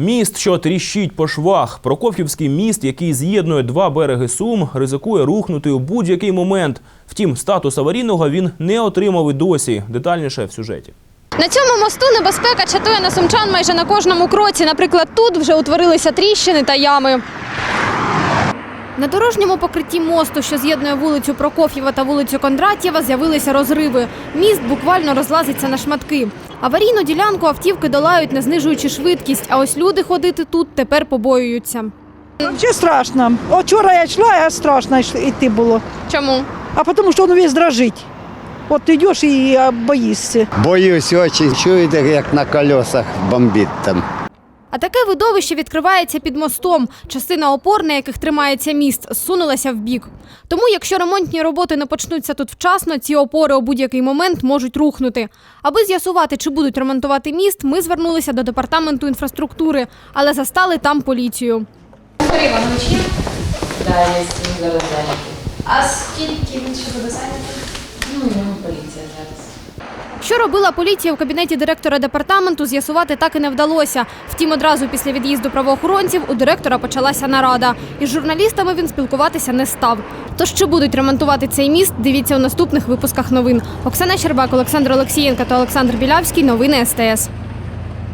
Міст, що тріщить по швах. Прокоф'ївський міст, який з'єднує два береги Сум, ризикує рухнути у будь-який момент. Втім, статус аварійного він не отримав і досі. Детальніше в сюжеті. На цьому мосту небезпека чатує на сумчан майже на кожному кроці. Наприклад, тут вже утворилися тріщини та ями. На дорожньому покритті мосту, що з'єднує вулицю Прокоф'єва та вулицю Кондратєва, з'явилися розриви. Міст буквально розлазиться на шматки. Аварійну ділянку автівки долають, не знижуючи швидкість, а ось люди ходити тут тепер побоюються. Чи страшно. О, вчора я йшла, а страшно йти було. Чому? А тому що він весь дрожить. От ти йдеш і боїшся. Боюсь очі. чуєте, як на колесах бомбить там. А таке видовище відкривається під мостом. Частина опор, на яких тримається міст, зсунулася в бік. Тому, якщо ремонтні роботи не почнуться тут вчасно, ці опори у будь-який момент можуть рухнути. Аби з'ясувати, чи будуть ремонтувати міст, ми звернулися до департаменту інфраструктури, але застали там поліцію. Да, я з цим зараз зайнятий. А скільки він ще буде зайнятий? Ну, йому поліція зараз. Що робила поліція в кабінеті директора департаменту, з'ясувати так і не вдалося. Втім, одразу після від'їзду правоохоронців у директора почалася нарада. Із журналістами він спілкуватися не став. Тож, чи будуть ремонтувати цей міст, дивіться у наступних випусках новин. Оксана Щербак, Олександр Олексієнка та Олександр Білявський. Новини СТС.